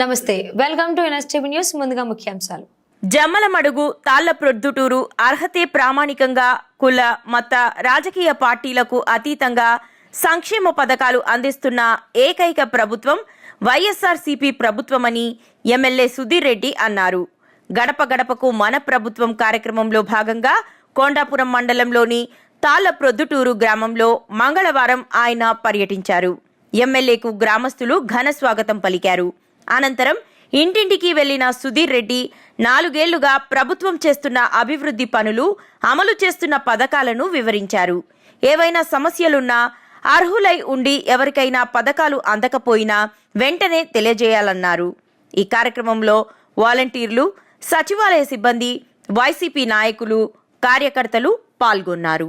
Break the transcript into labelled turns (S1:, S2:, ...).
S1: నమస్తే welcome to NSTV news ముందుగా ముఖ్యాంశాలు.
S2: జమ్మలమడుగు తాళ్ళ ప్రొద్దుటూరు అర్హతే ప్రామాణికంగా కుల మత రాజకీయ పార్టీలకు అతీతంగా సంక్షేమ పథకాలు అందిస్తున్న ఏకైక ప్రభుత్వం వైఎస్ఆర్సీపీ ప్రభుత్వమని ఎమ్మెల్యే సుధీర్ రెడ్డి అన్నారు. గడప గడపకు మన ప్రభుత్వం కార్యక్రమంలో భాగంగా కొండాపురం మండలంలోని తాళ్ళ ప్రొద్దుటూరు గ్రామంలో మంగళవారం ఆయన పర్యటించారు. ఎమ్మెల్యేకు గ్రామస్తులు ఘన స్వాగతం పలికారు. అనంతరం ఇంటింటికి వెళ్ళిన సుధీర్ రెడ్డి నాలుగేళ్ళుగా ప్రభుత్వం చేస్తున్న అభివృద్ధి పనులు అమలు చేస్తున్న పథకాలను వివరించారు. ఏవైనా సమస్యలున్నా అర్హులై ఉండి ఎవరికైనా పథకాలు అందకపోయినా వెంటనే తెలియజేయాలన్నారు. ఈ కార్యక్రమంలో వాలంటీర్లు సచివాలయ సిబ్బంది వైసీపీ నాయకులు కార్యకర్తలు పాల్గొన్నారు.